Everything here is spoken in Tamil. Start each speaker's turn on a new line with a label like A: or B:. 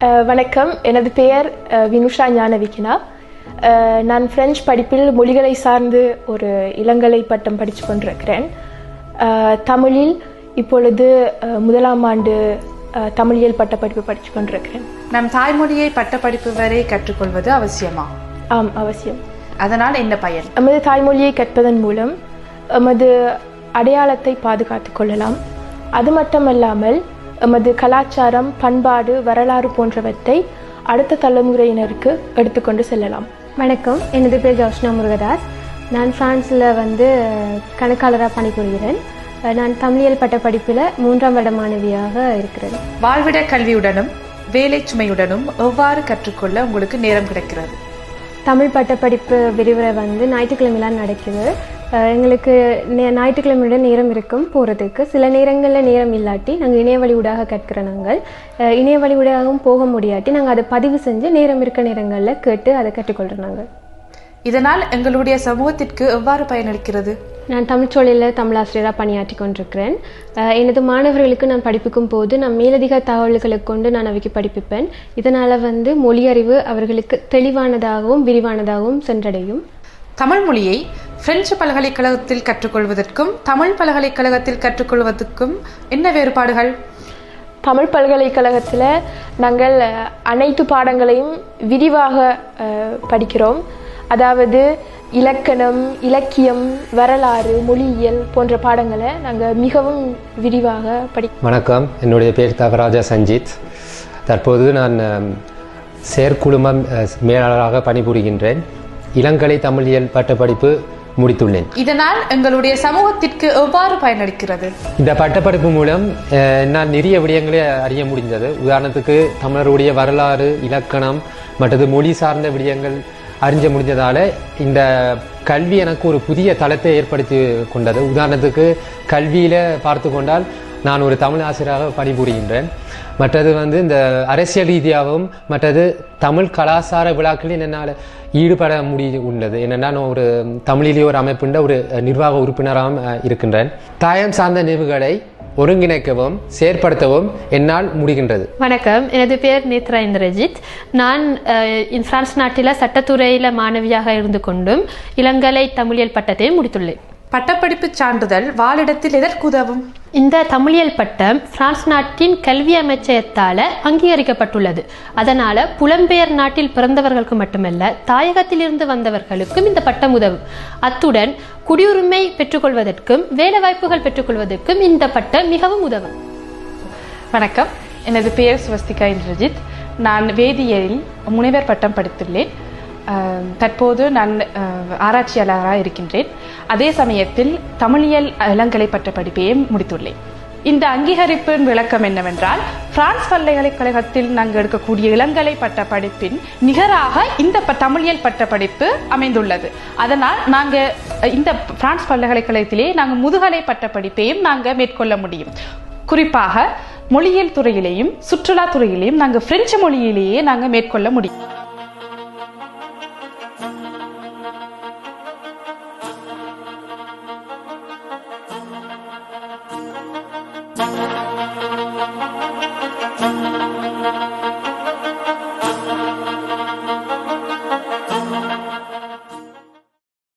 A: வணக்கம். எனது பெயர் வினுஷா ஞானவிக்கினா. நான் பிரெஞ்சு படிப்பில் மொழிகளை சார்ந்து ஒரு இளங்கலை பட்டம் படித்து கொண்டிருக்கிறேன். தமிழில் இப்பொழுது முதலாம் ஆண்டு தமிழியல் பட்டப்படிப்பு படித்து கொண்டிருக்கிறேன்.
B: நம் தாய்மொழியை பட்டப்படிப்பு வரை கற்றுக்கொள்வது அவசியமா?
A: ஆம் அவசியம்.
B: அதனால் என்ன பயன்?
A: எமது தாய்மொழியை கற்பதன் மூலம் எமது அடையாளத்தை பாதுகாத்துக் கொள்ளலாம். அது மட்டுமல்லாமல் எமது கலாச்சாரம் பண்பாடு வரலாறு போன்றவற்றை அடுத்த தலைமுறையினருக்கு எடுத்துக்கொண்டு செல்லலாம்.
C: வணக்கம். எனது பேர் ஜோஷ்னா முருகதாஸ். நான் ஃப்ரான்ஸில் வந்து கணக்காளராக பணிபுரிகிறேன். நான் தமிழியல் பட்ட படிப்பில் மூன்றாம் வருட மாணவியாக இருக்கிறேன்.
B: வாழ்விட கல்வியுடனும் வேலை சுமையுடனும் எவ்வாறு கற்றுக்கொள்ள உங்களுக்கு நேரம் கிடைக்கிறது?
C: தமிழ் பட்டப்படிப்பு விரிவுரை வந்து ஞாயிற்றுக்கிழமைலாம் நடக்குது. எங்களுக்கு நே- ஞாயிற்றுக்கிழமையோட நேரம் இருக்கும் போகிறதுக்கு சில நேரங்களில் நேரம் இல்லாட்டி நாங்கள் இணைய வழி ஊடாக கற்கிற நாங்கள். அஹ் இணைய வழி ஊடாகவும் போக முடியாட்டி நாங்கள் அதை பதிவு செஞ்சு நேரம் இருக்க நேரங்களில் கேட்டு அதை கற்றுக்கொள்கிறோம் நாங்கள்.
B: இதனால் எங்களுடைய சமூகத்திற்கு எவ்வாறு பயனளிக்கிறது?
C: நான் தமிழ்ச்சொல்லில் தமிழாசிரியராக பணியாற்றி கொண்டிருக்கிறேன். எனது மாணவர்களுக்கு நான் படிப்பிக்கும் போது நான் மேலதிக தகவல்களை கொண்டு நான் அவைக்கு படிப்பிப்பேன். இதனால் வந்து மொழியறிவு அவர்களுக்கு தெளிவானதாகவும் விரிவானதாகவும் சென்றடையும்.
B: தமிழ் மொழியை பிரெஞ்சு பல்கலைக்கழகத்தில் கற்றுக்கொள்வதற்கும் தமிழ் பல்கலைக்கழகத்தில் கற்றுக்கொள்வதற்கும் என்ன வேறுபாடுகள்?
A: தமிழ் பல்கலைக்கழகத்தில் நாங்கள் அனைத்து பாடங்களையும் விரிவாக படிக்கிறோம். அதாவது இலக்கணம் இலக்கியம் வரலாறு மொழியியல் போன்ற பாடங்களை நாங்கள் மிகவும் விரிவாக படி
D: வணக்கம். என்னுடைய பேர் தவராஜா சஞ்சித். தற்போது நான் அ, மேலாளராக பணிபுரிகின்றேன். இளங்கலை தமிழியல் பட்டப்படிப்பு முடித்துள்ளேன்.
B: இதனால் எங்களுடைய சமூகத்திற்கு எவ்வாறு பயனளிக்கிறது?
D: இந்த பட்டப்படிப்பு மூலம் நான் நிறைய விடயங்களை அறிய முடிந்தது. உதாரணத்துக்கு தமிழருடைய வரலாறு இலக்கணம் மற்றது மொழி சார்ந்த விடயங்கள் அறிஞ்ச முடிஞ்சதால இந்த கல்வி எனக்கு ஒரு புதிய தளத்தை ஏற்படுத்தி கொண்டது. உதாரணத்துக்கு கல்வியில பார்த்து கொண்டால் நான் ஒரு தமிழ் ஆசிரியராக பணிபுரிகின்றேன். மற்றது வந்து இந்த அரசியல் ரீதியாகவும் மற்றது தமிழ் கலாச்சார விழாக்களில் என்னால் ஈடுபட முடிய உள்ளது என்னென்னா நான் ஒரு தமிழிலே ஒரு அமைப்புண்ட ஒரு நிர்வாக உறுப்பினராகவும் இருக்கின்றேன். தாயம் சார்ந்த நினைவுகளை ஒருங்கிணைக்கவும் செயற்படுத்தவும் என்னால் முடிகின்றது.
E: வணக்கம். எனது பேர் நேத்ரா இந்திரஜித். நான் பிரான்ஸ் நாட்டில் சட்டத்துறையில் மாணவியாக இருந்து கொண்டும் இளங்கலை தமிழியல் பட்டத்தை முடித்துள்ளேன்.
B: பட்டப்படிப்பு சான்றிதழ் வாழிடத்தில் எதற்கு உதவும்
E: இந்த தமிழியல் பட்டம் பிரான்ஸ் நாட்டின் கல்வி அமைச்சகத்தால் அங்கீகரிக்கப்பட்டுள்ளது. அதனால் புலம்பெயர் நாட்டில் பிறந்தவர்களுக்கு மட்டுமல்ல தாயகத்திலிருந்து வந்தவர்களுக்கும் இந்த பட்டம் உதவும். அத்துடன் குடியுரிமை பெற்றுக்கொள்வதற்கும் வேலைவாய்ப்புகள் பெற்றுக்கொள்வதற்கும் இந்த பட்டம் மிகவும் உதவும்.
B: வணக்கம். எனது பெயர் சுவஸ்திகா இந்திரஜித். நான் வேதியியலில் முனைவர் பட்டம் படித்துள்ளேன். தற்போது நான் ஆராய்ச்சியாளராக இருக்கின்றேன். அதே சமயத்தில் தமிழியல் இளங்கலை பட்ட படிப்பையும் முடித்துள்ளேன். இந்த அங்கீகரிப்பின் விளக்கம் என்னவென்றால் பிரான்ஸ் பல்கலைக்கழகத்தில் நாங்கள் எடுக்கக்கூடிய இளங்கலை பட்ட படிப்பின் நிகராக இந்த ப- தமிழியல் பட்ட படிப்பு அமைந்துள்ளது. அதனால் நாங்கள் இந்த பிரான்ஸ் பல்கலைக்கழகத்திலே நாங்கள் முதுகலை பட்ட படிப்பையும் நாங்கள் மேற்கொள்ள முடியும். குறிப்பாக மொழியியல் துறையிலேயும் சுற்றுலா துறையிலேயும் நாங்கள் பிரெஞ்சு மொழியிலேயே நாங்கள் மேற்கொள்ள முடியும். Thank you.